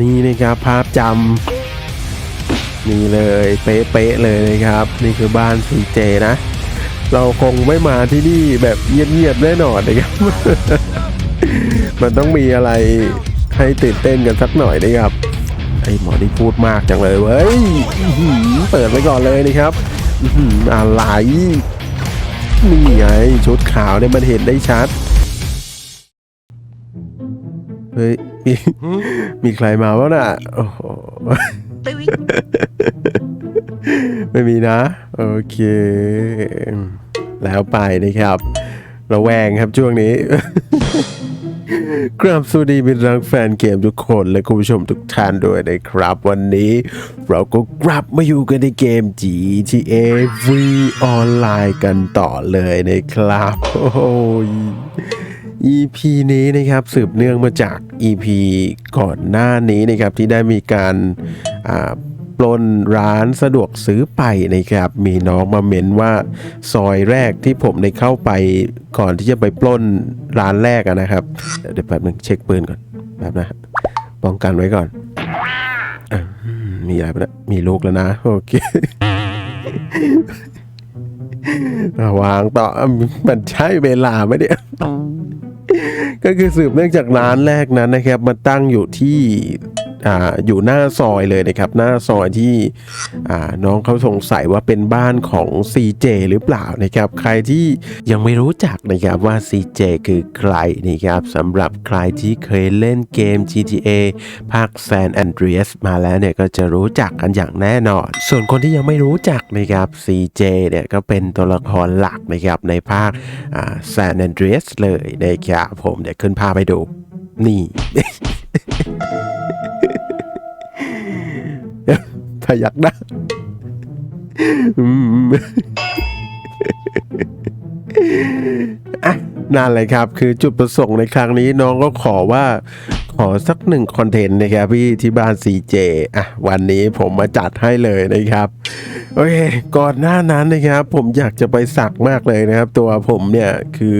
นี่นะครับภาพจำนี่เลยเป๊ะๆเลยนะครับ นี่คือบ้านซีเจนะ เราคงไม่มาที่นี่แบบเงียบๆแน่นอนนะครับ มันต้องมีอะไรให้ตื่นเต้นกันสักหน่อยนะครับไอหมอนี่พูดมากจังเลยเว้ยเปิดไปก่อนเลยนะครับอะไรนี่ไงชุดขาวเนี่ยมันเห็นได้ชัด เฮ้ย มีมีใครมาวะน่ะโอ้โหไม่มีนะ โอเค แล้วไปนะครับระแวงครับช่วงนี้กราบสวัสดีมิตรรักแฟนเกมทุกคนและคุณผู้ชมทุกท่านด้วยนะครับ วันนี้เราก็กลับมาอยู่กันในเกม GTA V ออนไลน์กันต่อเลยนะครับ โอ้โห EP นี้นะครับสืบเนื่องมาจาก EP ก่อนหน้านี้นะครับที่ได้มีการปล้นร้านสะดวกซื้อไปนะครับ มีน้องมาเม้นว่าซอยแรกที่ผมได้เข้าไปก่อนที่จะไปปล้นร้านแรกนะครับ เดี๋ยวแป๊บนึงเช็คปืนก่อนแป๊บนะป้องกันไว้ก่อนอมีอะไรปะนี่ยมีลูกแล้วนะ โอเค วางต่ออะมันใช่เวลาไหมเนี่ยก็คือสืบเนื่องจากร้านแรกนั้นนะครับ มันตั้งอยู่ที่ ออยู่หน้าซอยเลยนะครับ หน้าซอยที่น้องเขาสงสัยว่าเป็นบ้านของ CJ หรือเปล่านะครับ ใครที่ยังไม่รู้จักนะครับว่า CJ คือใครนะครับสำหรับใครที่เคยเล่นเกม GTA ภาค San Andreas มาแล้วเนี่ยก็จะรู้จักกันอย่างแน่นอน ส่วนคนที่ยังไม่รู้จักนะครับ CJ เนี่ยก็เป็นตัวละครหลักนะครับในภาค San Andreas เลยนะครับผมเดี๋ยวขึ้นภาไปดู นี่ พยักหน้าอะนั่นเลยครับ คือจุดประสงค์ในครั้งนี้น้องก็ขอว่าขอสักหนึ่งคอนเทนต์นะครับพี่ที่บ้าน CJ อะวันนี้ผมมาจัดให้เลยนะครับ โอเค ก่อนหน้านั้นนะครับ ผมอยากจะไปสักมากเลยนะครับ ตัวผมเนี่ยคือ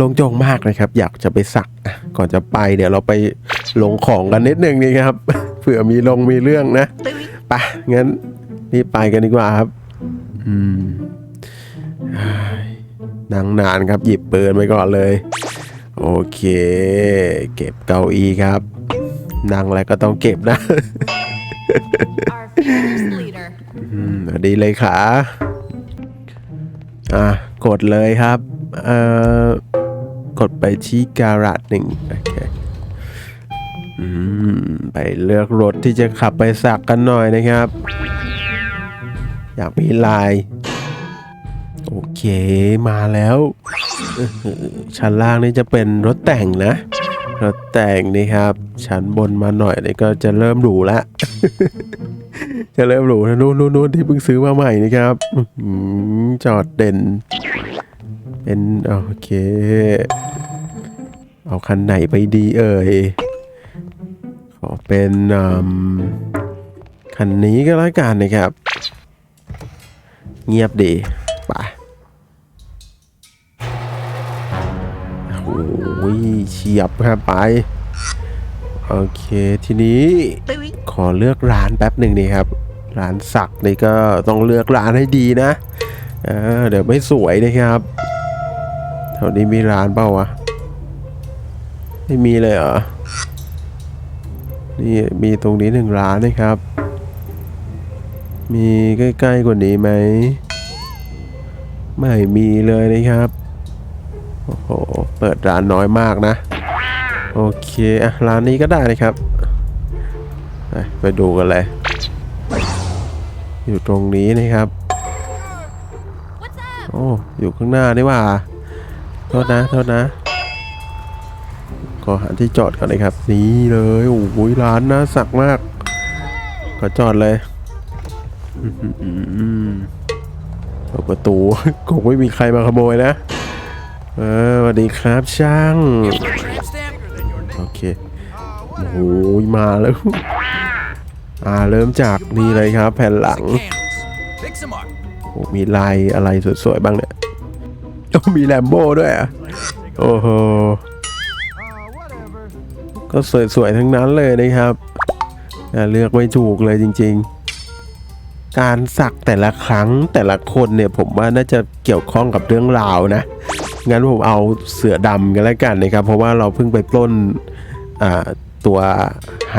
ลงจงมากนะครับ อยากจะไปสัก ก่อนจะไปเดี๋ยวเราไปลงของกันนิดนึงนี่ครับเผื่อมีลงมีเรื่องนะ ไปงั้นรีบไปกันดีกว่าครับ อืมนั่งนานครับหยิบปืนไปก่อนเลย โอเค เก็บเก้าอี้ครับ นั่งแล้วก็ต้องเก็บนะ Our fearless leader. อืมดีเลยขาอะกดเลยครับ เอ่อ กดไปที่การาดหนึ่งโอเค ไปเลือกรถที่จะขับไปสักกันหน่อยนะครับ อยากมีลาย โอเคมาแล้วชั้นล่างนี่จะเป็นรถแต่งนะรถแต่งนี่ครับ ชั้นบนมาหน่อยนี่ก็จะเริ่มหรูละจะเริ่มหรูนะนู้นนู้นที่เพิ่งซื้อมาใหม่นะครับจอดเด่น เป็นโอเค เอาคันไหนไปดีเอ่ย เป็นคันนี้ก็แล้วกันนะครับ เงียบดีไปโอ้ยเฉียบครับไป โอเคทีนี้ขอเลือกร้านแป๊บหนึ่งนี่ครับ ร้านสักนี่ก็ต้องเลือกร้านให้ดีนะเเดี๋ยวไม่สวยนะครับแถวนี้มีร้านเปล่าวะ ไม่มีเลยเหรอ นี่มีตรงนี้หนึ่งร้านนะครับ มีใกล้ๆกว่านี้ไหม ไม่มีเลยนะครับ โอ้โห เปิดร้านน้อยมากนะ โอเคอะร้านนี้ก็ได้นะครับ ไปดูกันเลย อยู่ตรงนี้นะครับ โอ้ อยู่ข้างหน้านี่ว่า โทษนะ โทษนะ ขอหาที่จอดก่อนเลยครับ นี่เลยโอ้โหร้านน่าสักมาก ขอจอดเลยเปิดประตูคงไม่มีใครมาขโมยนะเออสวัสดีครับช่าง โอเคโอ้โหมาแล้วอ่าเริ่มจากนี่เลยครับ แผ่นหลังโอ้มีลายอะไรสวยๆบ้างเนี่ยโอ้มีแลมโบ้ด้วยอะโอ้โห ก็สวยๆทั้งนั้นเลยนะครับเลือกไม่ถูกเลยจริง ๆ การสักแต่ละครั้งแต่ละคนเนี่ยผมว่าน่าจะเกี่ยวข้องกับเรื่องราวนะ งั้นผมเอาเสือดำกันแล้วกันนะครับ เพราะว่าเราเพิ่งไปปล้นตัวไฮ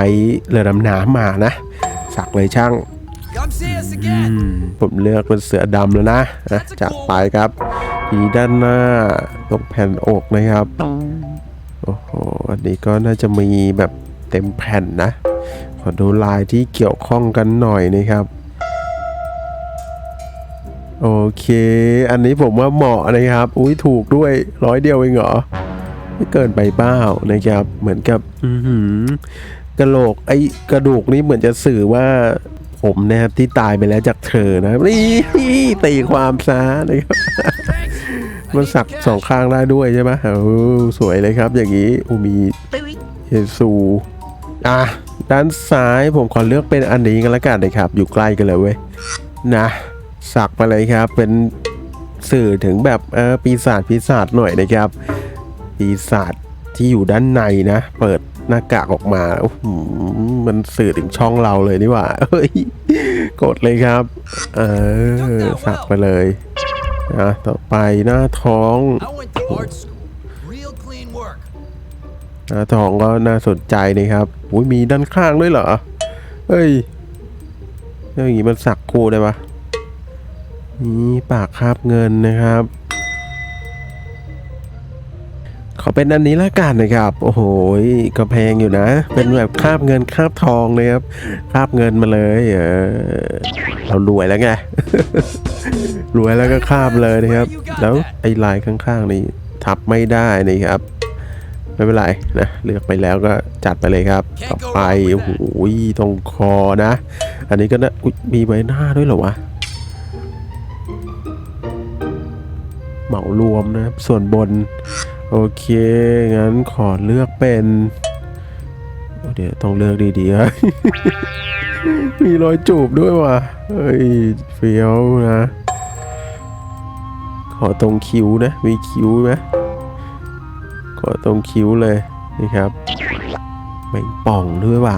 เรือดำน้ำมานะ สักเลยช่างผมเลือกเป็นเสือดำแล้วนะนะจัดไปครับทีด้านหน้าตรงแผ่นอกนะครับ โอ้โห อันนี้ก็น่าจะมีแบบเต็มแผ่นนะ ขอดูลายที่เกี่ยวข้องกันหน่อยนะครับ โอเค อันนี้ผมว่าเหมาะนะครับ อุ้ยถูกด้วยร้อยเดียวเองเหรอ ไม่เกินไปเป้านะครับ เหมือนกับ อือหือกระโหลกไอ้กระดูกนี้เหมือนจะสื่อว่าผมนะครับที่ตายไปแล้วจากเธอนะนี่ตีความซะนะครับ มันสักสองข้างได้ด้วยใช่ไหมโอ้สวยเลยครับ อย่างนี้อูมีเยซูอะด้านซ้ายผมขอเลือกเป็นอันนี้กันละกันนะครับ อยู่ใกล้กันเลยเว้ยนะสักไปเลยครับ เป็นสื่อถึงแบบเออปีศาจปีศาจหน่อยนะครับ ปีศาจที่อยู่ด้านในนะ เปิดหน้ากากออกมาโอ้โหมันสื่อถึงช่องเราเลยนี่หว่าเฮ้ยกดเลยครับ เออสักไปเลย นะต่อไปหน้าท้อง I went to art school. Real clean work. หน้าท้องก็น่าสนใจนะครับอุ้ยมีด้านข้างด้วยเหรอเฮ้ยแล้วอย่างงี้มันสักคู่ได้ปะนี่ปากคาบเงินนะครับ ขอเป็นอันนี้ละกันนะครับ โอ้โหก็แพงอยู่นะ เป็นแบบคาบเงินคาบทองเลยครับคาบเงินมาเลยเออเรารวยแล้วไงรวยแล้วก็คาบเลยนะครับ แล้วไอ้ลายข้างๆนี่ทับไม่ได้นี่ครับไม่เป็นไรนะเลือกไปแล้วก็จัดไปเลยครับ ต่อไปโอ้โหตรงคอนะ อันนี้ก็นะมีใบหน้าด้วยเหรอวะเหมารวมนะครับส่วนบน โอเค งั้นขอเลือกเป็นเดี๋ยวต้องเลือกดีๆฮะมีรอยจูบด้วยว่ะเฮ้ยเฟี้ยวนะ ขอตรงคิ้วนะ มีคิ้วไหมขอตรงคิ้วเลยนี่ครับ แมงป่องด้วยว่ะ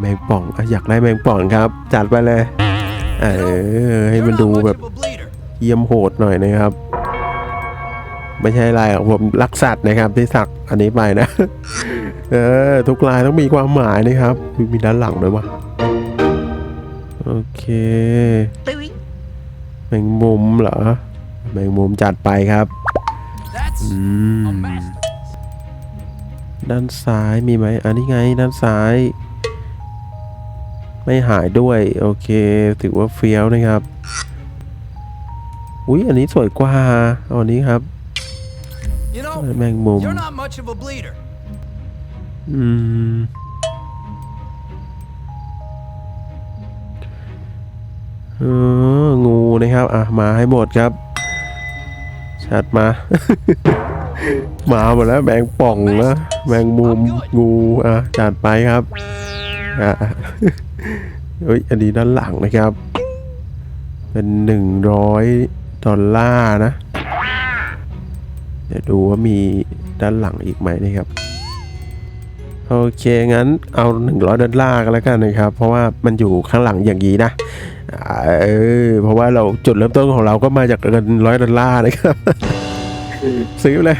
แมงป่องออยากได้แมงป่องครับ จัดไปเลย เออ ให้มันดูแบบเยี่ยมโหดหน่อยนะครับ ไม่ใช่ลายของผมรักสัตว์นะครับที่สักอันนี้ไปนะ เออทุกลายต้องมีความหมายนะครับมีมีด้านหลังด้วยวะโอเคแมงมุมเหรอแมงมุมจัดไปครับอืมด้านซ้ายมีไหมอันนี้ไงด้านซ้าย ไม่หายด้วย โอเค ถือว่าเฟี้ยวนะครับ อุ้ยอันนี้สวยกว่าอันนี้ครับ You know, แมงมุม you're not much of a bleeder. อืม เออ งูนะครับ อะ มาให้หมดครับ ชัดมา มาหมดแล้วแมงป่องนะแมงมุม งู อะ จัดไปครับ อะ เฮ้ย อันนี้ด้านหลังนะครับ เป็นหนึ่งร้อยดอลลาร์นะเดี๋ยวดูว่ามีด้านหลังอีกไหมนะครับโอเคงั้นเอาหนึ่งร้อยดอลลาร์กันแล้วกันนะครับ เพราะว่ามันอยู่ข้างหลังอย่างนี้นะอ่าเออเพราะว่าเราจุดเริ่มต้นของเราก็มาจากเงินร้อยดอลลาร์นะครับซื้อเลย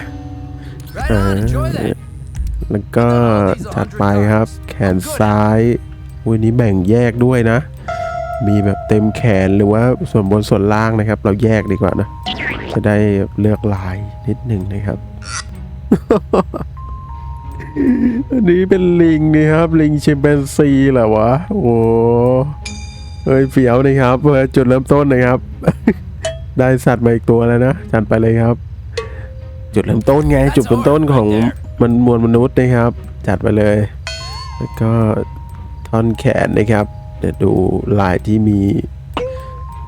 Right on, enjoy that. แล้วก็จัดไปครับ แขนซ้ายวันนี้แบ่งแยกด้วยนะ มีแบบเต็มแขนหรือว่าส่วนบนส่วนล่างนะครับ เราแยกดีกว่านะ จะได้เลือกลายนิดหนึ่งนะครับ อันนี้เป็นลิงนี่ครับ ลิงชิมแปนซีเหรอวะ โอ้เฮ้ยเฟี้ยวนะครับเพื่อจุดเริ่มต้นนะครับ ได้สัตว์มาอีกตัวแล้วนะจัดไปเลยครับ จุดเริ่มต้นไง จุดเริ่มต้นของมันมวลมนุษย์นะครับ จัดไปเลย แล้วก็ท่อนแขนนะครับ เดี๋ยวดูลายที่มี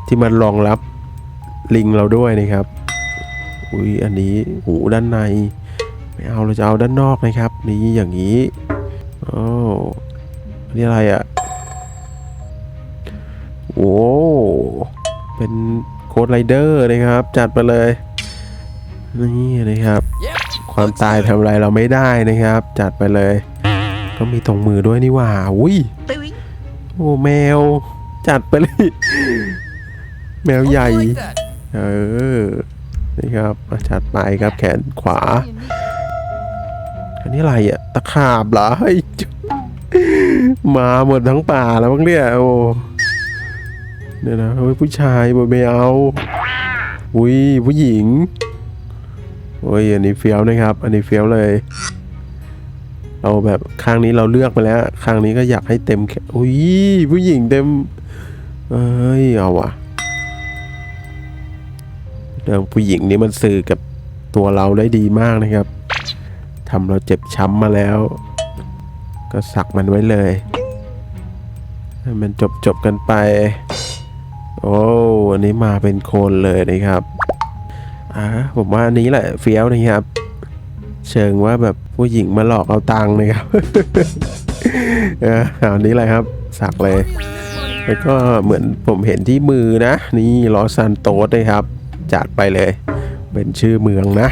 ที่มันรองรับลิงเราด้วยนะครับ อุ้ยอันนี้หูด้านใน ไม่เอาเราจะเอาด้านนอกนะครับ นี่อย่างนี้โอ้อนนี้อะไรอะ่ะโอ้เป็นโค้ดไรเดอร์นะครับ จัดไปเลย นี่นะครับ Yep. ความตายทำอะไรเราไม่ได้นะครับ จัดไปเลย ก็มีตรงมือด้วยนี่ว่าอุ้ย โอ้แมว จัดไปเลย แมวใหญ่ เออ นี่ครับจัดไปครับแขนขวา อันนี้อะไรอะ ตะขาบเหรอเฮ้ยมาหมดทั้งป่าแล้วมั้งเนี่ยโอ้เนี่ยนะเฮ้ยผู้ชายบไม่เอาอุ้ยผู้หญิงโอ้ยอันนี้เฟี้ยวนะครับ อันนี้เฟี้ยวเลย เราแบบข้างนี้เราเลือกไปแล้ว ข้างนี้ก็อยากให้เต็มแขนอุ้ยผู้หญิงเต็มเอ้ยเอาว่ะเรื่องผู้หญิงนี่มันสื่อกับตัวเราได้ดีมากนะครับทำเราเจ็บช้ำมาแล้ว ก็สักมันไว้เลยให้มันจบจบกันไป โอ้อันนี้มาเป็นโคนเลยนะครับอ่าผมว่าอันนี้แหละเฟี้ยวนะครับ เชิงว่าแบบผู้หญิงมาหลอกเอาตังค์นะครับเอออันนี้แหละครับสักเลย แล้วก็เหมือนผมเห็นที่มือนะ นี่ลอซันโตสเลยครับ จัดไปเลย เป็นชื่อเมืองนะ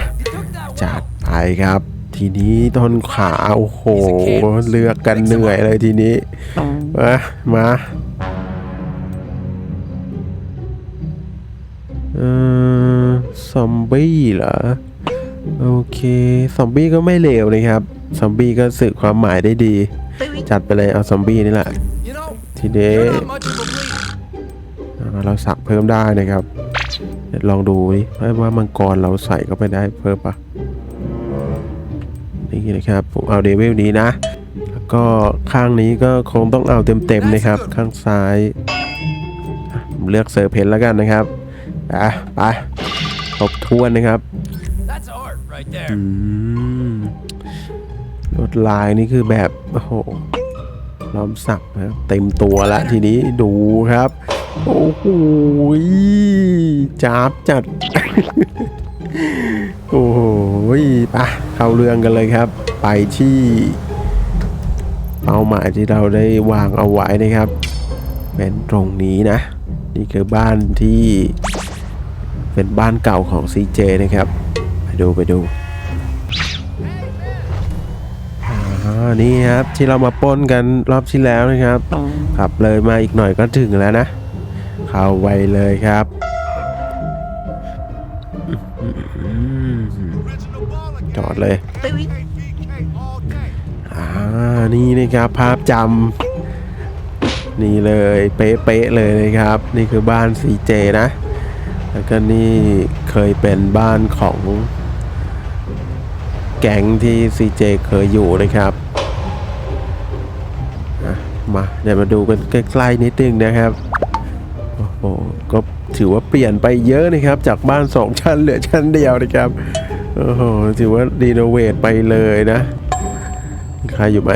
จัดไปครับ ทีนี้ต้นขาโอ้โห เลือกกันเหนื่อยเลยทีนี้ มามาเออซอมบี้เหรอ โอเคซอมบี้ก็ไม่เลวนะครับซอมบี้ก็สื่อความหมายได้ดี จัดไปเลยเอาซอมบี้นี่แหละทีนี้เราสักเพิ่มได้นะครับลองดูดิว่ามังกรเราใส่เข้าไปได้เพิ่มปะนี่นะครับผมเอาเดวิลนี้นะ แล้วก็ข้างนี้ก็คงต้องเอาเต็มๆนะครับ ข้างซ้ายเลือกเซอร์เพนแล้วกันนะครับอะไปครบถ้วนนะครับ ลวดลายนี่คือแบบ โอ้โหล้อมสักนะครับเต็มตัวละทีนี้ดูครับ โอ้โหจับจัด โอ้โหไปะเข้าเรื่องกันเลยครับ ไปที่เป้าหมายที่เราได้วางเอาไว้นะครับ เป็นตรงนี้นะ นี่คือบ้านที่เป็นบ้านเก่าของ CJ นะครับ ดูไปดูอ่านี่ครับที่เรามาปล้นกันรอบที่แล้วนะครับ ขับเลยมาอีกหน่อยก็ถึงแล้วนะ เข้าไวเลยครับอืมจอดเลยอ่านี่นะครับภาพจำนี่เลยเป๊ะๆเลยนะครับ นี่คือบ้าน CJ นะ แล้วก็นี่เคยเป็นบ้านของ แก๊งที่ CJ เคยอยู่นะครับมาเดี๋ยวมาดูกันใกล้ๆนิดนึงนะครับ โอ้โห ก็ถือว่าเปลี่ยนไปเยอะนะครับ จากบ้านสองชั้นเหลือชั้นเดียวนะครับ โอ้โห ถือว่ารีโนเวทไปเลยนะ ใครอยู่ไหม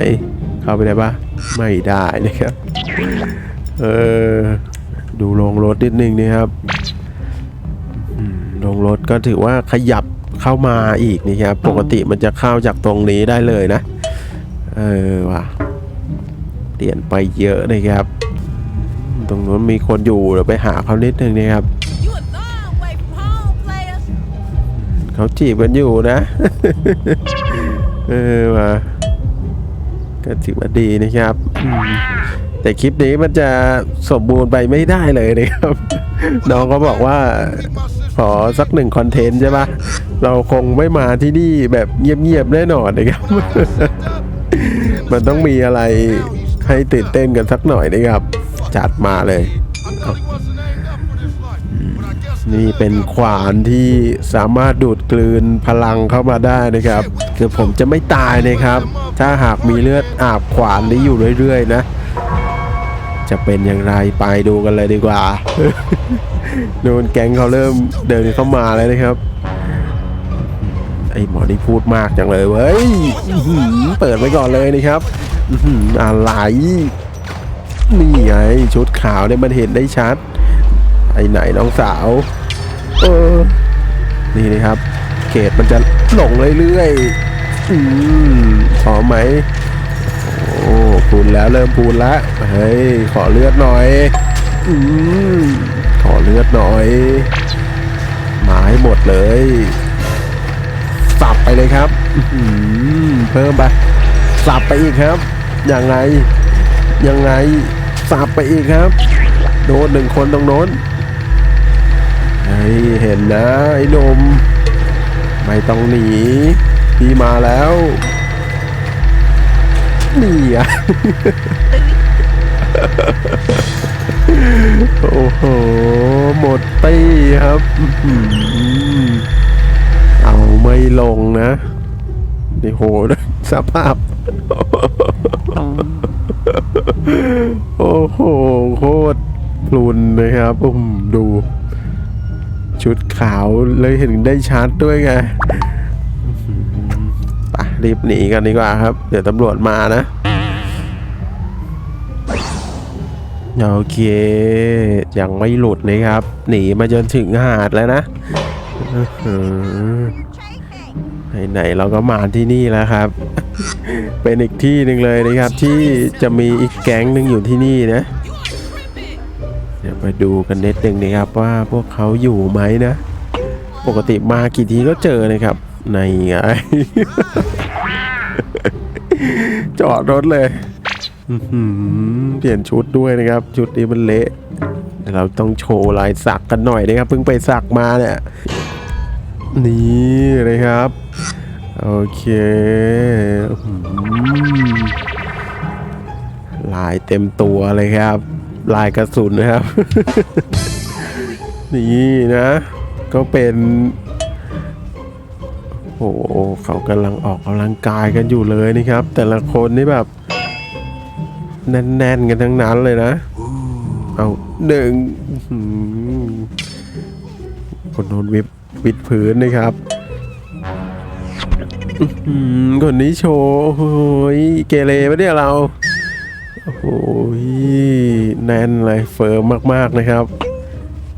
เข้าไปได้ปะไม่ได้นะครับ เออ ดูโรงรถนิดนึงนะครับอืมโรงรถก็ถือว่าขยับ เข้ามาอีกนะครับปกติมันจะเข้าจากตรงนี้ได้เลยนะ เออว่ะเปลี่ยนไปเยอะนะครับ ตรงนู้นมีคนอยู่เดี๋ยวไปหาเขานิดนึงนะครับ You a long way from home, players. เขาจีบกันอยู่นะ เออว่ะก็ถือว่าดีนะครับอืมแต่คลิปนี้มันจะสมบูรณ์ไปไม่ได้เลยนะครับ น้องก็บอกว่า ขอสักหนึ่งคอนเทนต์ใช่ปะเราคงไม่มาที่นี่แบบเงียบๆแน่นอนนะครับ มันต้องมีอะไรให้ตื่นเต้นกันสักหน่อยนะครับ จัดมาเลย นี่เป็นขวานที่สามารถดูดกลืนพลังเข้ามาได้นะครับ คือผมจะไม่ตายนะครับ ถ้าหากมีเลือดอาบขวานนี้อยู่เรื่อยๆนะ จะเป็นอย่างไรไปดูกันเลยดีกว่า โดนแก๊งเขาเริ่มเดินเข้ามาแล้วนะครับ ไอหมอนี่พูดมากจังเลยเว้ยเปิดไว้ก่อนเลยนะครับอื้อหืออะไรนี่ไงชุดขาวเนี่ยมันเห็นได้ชัดไอไหนน้องสาวเออนี่นะครับเกรดมันจะหลงเรื่อยๆอืมพอไหมโอ้พูนแล้วเริ่มพูนล้วเฮ้ยขอเลือดหน่อย อืม อเลือดหน่อยมาให้หมดเลย สับไปเลยครับเพิ่มไป สับไปอีกครับยังไง ยังไง สับไปอีกครับ โดนหนึ่งคนตรงโน้นเฮ้เห็นนะไอ้นม ไม่ต้องหนี พี่มาแล้วนี่อะ โอ้โห หมดตี้ครับ เอาไม่ลงนะนี่โหสภาพ โอ้โห โคตรพลุนนะครับอืมดู ชุดขาวเลยเห็นได้ชัดด้วยไงอื้อหือไปรีบหนีกันดีกว่าครับ เดี๋ยวตำรวจมานะ โอเค ยังไม่หลุดนะครับ หนีมาจนถึงหาดแล้วนะไหนๆเราก็มาที่นี่แล้วครับ เป็นอีกที่หนึ่งเลยนะครับ ที่จะมีอีกแก๊งหนึ่งอยู่ที่นี่นะ เดี๋ยวไปดูกันนิดนึงนะครับว่าพวกเขาอยู่ไหมนะ ปกติมากี่ทีก็เจอนะครับ ในไงจอดรถเลย เปลี่ยนชุดด้วยนะครับ ชุดนี้มันเละเราต้องโชว์ลายสักกันหน่อยนะครับเพิ่งไปสักมาเนี่ยนี่เลยครับ โอเคลายเต็มตัวเลยครับ ลายกระสุนนะครับ นี่นะ ก็เป็นโอ้โหเขากำลังออกกำลังกายกันอยู่เลยนะครับ แต่ละคนนี่แบบ แน่นๆกันทั้งนั้นเลยนะ เอาหนึ่งอื้อหือคนโดนวิบวิดพื้นนะครับอื้อหือคนนี้โชว์โอ้โหยเกเรปะเนี่ยเราโอ้โหยแน่นเลยเฟิร์มมากๆนะครับ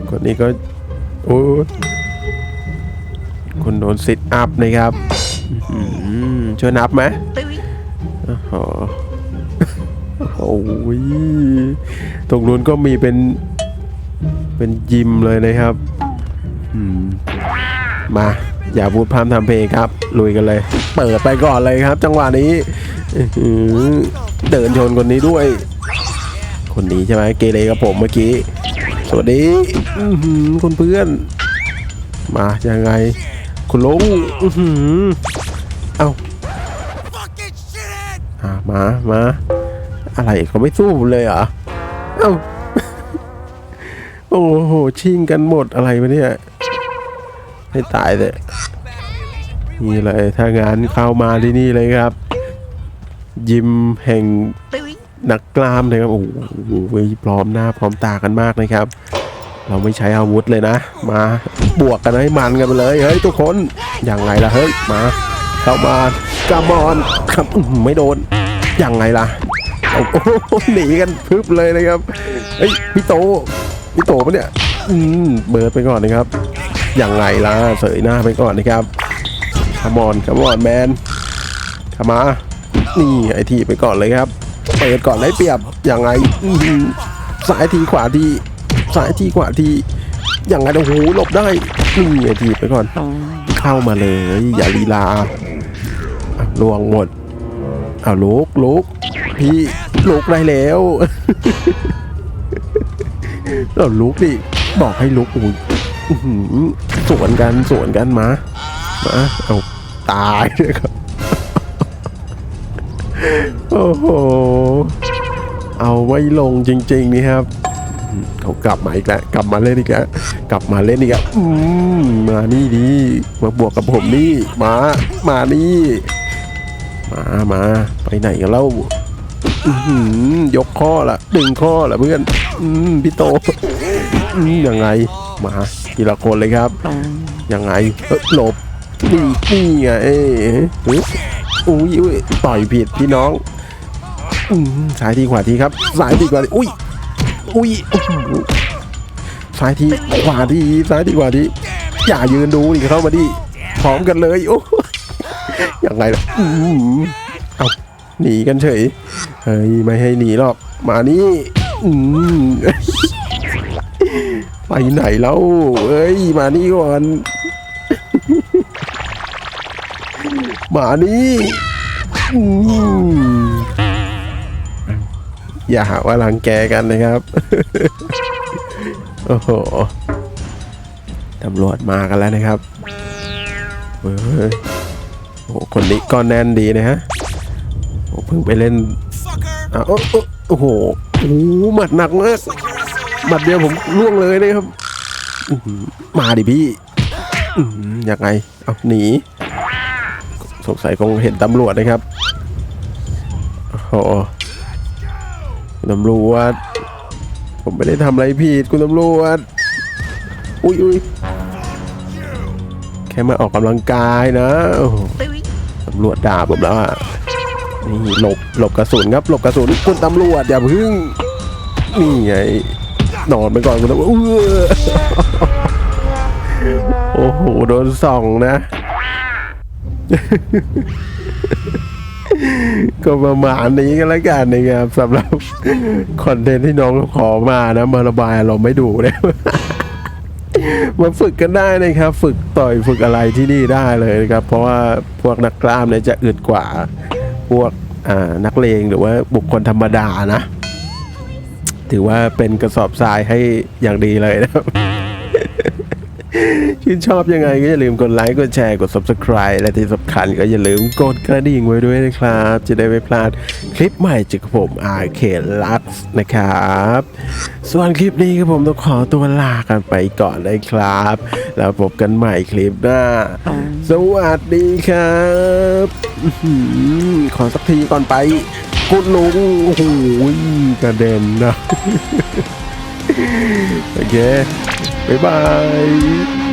คนนี้ก็โอ้ยคนโดนซิทอัพนะครับอื้อหือช่วยนับไหมโอ้ โหโอ้ยตรงนู้นก็มีเป็นเป็นยิมเลยนะครับอืมมา อย่าพูดพร่ำทำเพลงครับ ลุยกันเลย เปิดไปก่อนเลยครับ จังหวะนี้อื้อหือเดินชนคนนี้ด้วย คนนี้ใช่ไหมเกเรกับผมเมื่อกี้ สวัสดีอื้อหือคุณเพื่อน มายังไง คุณลุงอื้อหือเอ้า Fucking shithead! อะมา มา อะไรเขาไม่สู้เลยเหรอเอ้าโอ้โหชิงกันหมดอะไรมาเนี่ยให้ตายเลยนี่เลยถ้างานเข้ามาที่นี่เลยครับ ยิมแห่งนักกล้ามเลยครับโอ้โหพร้อมหน้าพร้อมตากันมากนะครับ เราไม่ใช้อาวุธเลยนะ มาบวกกันให้มันกันไปเลยเฮ้ยทุกคนยังไงล่ะเฮ้ยมาเข้ามากามอนครับอื้อหือไม่โดนยังไงล่ะ โอ้โหหนีกันพึบเลยนะครับเฮ้ยพี่โตพี่โตปะเนี่ยอืมเบิร์ดไปก่อนนะครับยังไงล่ะเสยหน้าไปก่อนนะครับขมอนขมอนแมนขมานี่ไอทีไปก่อนเลยครับเปิดก่อนได้เปรียบยังไงอื้อหือซ้ายทีขวาทีซ้ายทีขวาทียังไงโอ้โหหลบได้นี่ไอทีไปก่อนเข้ามาเลย อย่าลีลาอะลวงหมด เอาลุกลุกพี่ลุกได้แล้วเราลุกดิบอกให้ลุกอุ้ยสวนกันสวนกันมามาเอาตายเลยครับโอ้โหเอาไว้ลงจริง ๆ นี่ครับเขากลับมาอีกแล้วกลับมาเล่นอีกแล้วกลับมาเล่นอีกแล้วมมานี่ดีมาบวกกับผมนี่มามานี่ มามาไปไหนกันเล่าอื้อหือยกข้อละดึงข้อละเพื่อนอืมพี่โตอืมยังไงมาทีละคนเลยครับยังไงเออหลบนี่นี่ไงเอ้ยเฮ้ยอุ้ยอุ้ยต่อยผิดพี่น้องอืมซ้ายทีขวาทีครับซ้ายทีขวาทีอุ้ยอุ้ยโอ้โหซ้ายทีขวาทีซ้ายทีขวาทีอย่ายืนดูดิเข้ามาดิพร้อมกันเลยโอ้ ยังไงล่ะอืมเอาหนีกันเฉย เฮ้ย ไม่ให้หนีหรอก มานี่อืมไปไหนแล้วเอ้ย มานี่ก่อน มานี่อืมอย่าหาว่ารังแกกันนะครับ โอ้โห ตำรวจมากันแล้วนะครับเฮ้ย โอ้โหคนนี้ก็แน่นดีนะฮะโอ้เพิ่งไปเล่นอะโอ้โอ้โอ้โหโอ้โหหมัดหนักมากหมัดเดียวผมล่วงเลยนะครับมาดิพี่อยังไงเอาหนีสงสัยคงเห็นตำรวจนะครับโอ้ตำรวจผมไม่ได้ทำอะไรผิดคุณตำรวจอุ้ยอุ้ยแค่มาออกกำลังกายนะ ตำรวจด่าผมแล้วอะนี่หลบหลบกระสุนครับหลบกระสุนคุณตำรวจอย่าพึ่งนี่ไงนอนไปก่อนคุณตำรวจโอ้โหโดนส่องนะ ก็ประมาณนี้กันแล้วกันนะครับสำหรับคอนเทนต์ที่น้องขอมานะ มาระบายเราไม่ดูเลย มาฝึกกันได้นะครับ ฝึกต่อยฝึกอะไรที่นี่ได้เลยนะครับ เพราะว่าพวกนักกล้ามเนี่ยจะอึดกว่าพวกนักเลงหรือว่าบุคคลธรรมดานะ ถือว่าเป็นกระสอบทรายให้อย่างดีเลยนะครับ ชื่นชอบยังไงก็อย่าลืมกดไลค์กดแชร์กด subscribe และที่สำคัญก็อย่าลืมกดกระดิ่งไว้ด้วยนะครับ จะได้ไม่พลาดคลิปใหม่จากผม RK Lux นะครับ ส่วนคลิปนี้ก็ผมต้องขอตัวลากันไปก่อนนะครับ แล้วพบกันใหม่คลิปหน้า สวัสดีครับอื้อหือขอสักทีก่อนไปกุดลุงโอ้โหกระเด็นนะโอเค บ๊ายบาย